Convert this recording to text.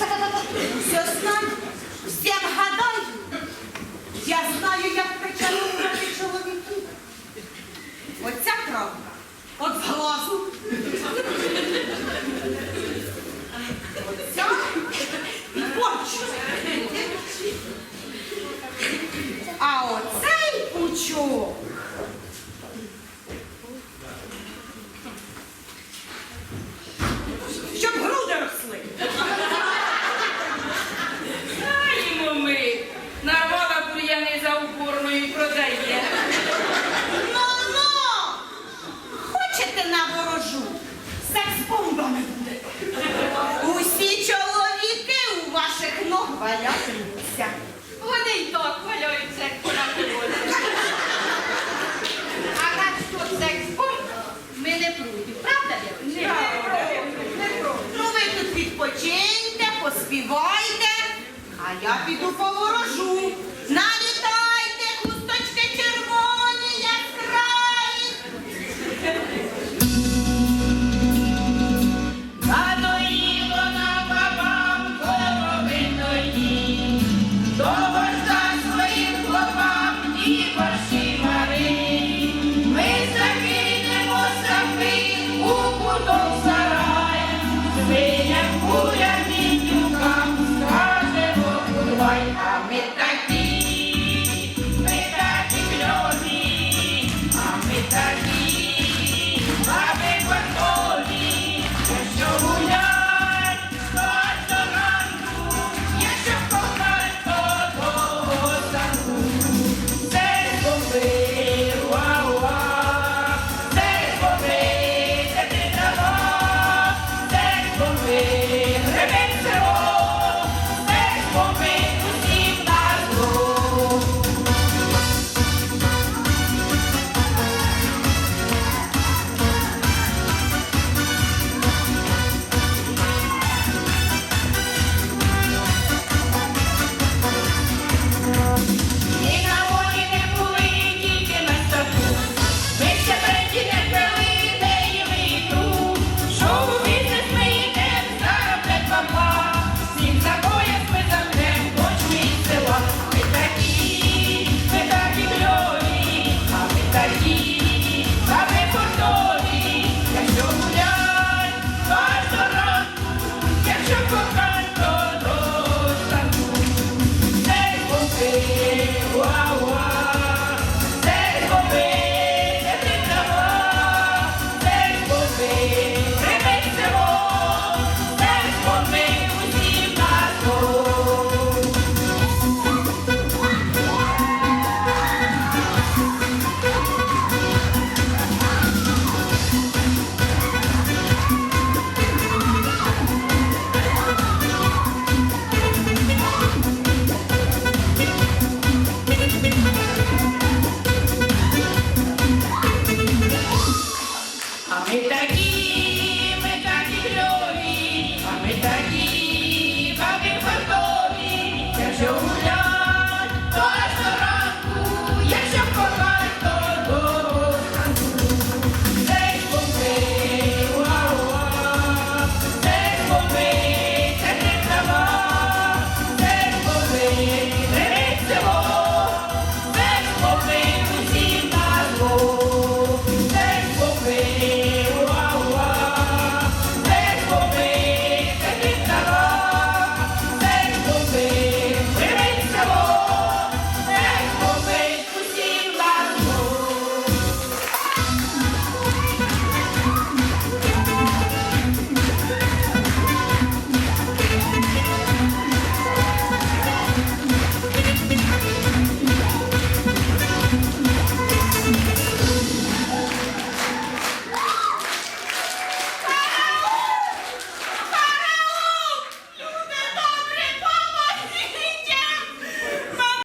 Все знаю, всем гадаю, я знаю, як притягнути чоловіків. Оця травка от з глазу. Оця і порчу. А оцей пучок. Упорною продає. Ну-ну! Хочете на ворожу? Секс бомбами буде. Усі чоловіки у ваших ног валяються. Вони й так валяються, як вона. А так що секс-бомб, ми не проти. Правда, дівчата? Ну ви тут відпочиньте, поспівайте, а я піду поворожу. free.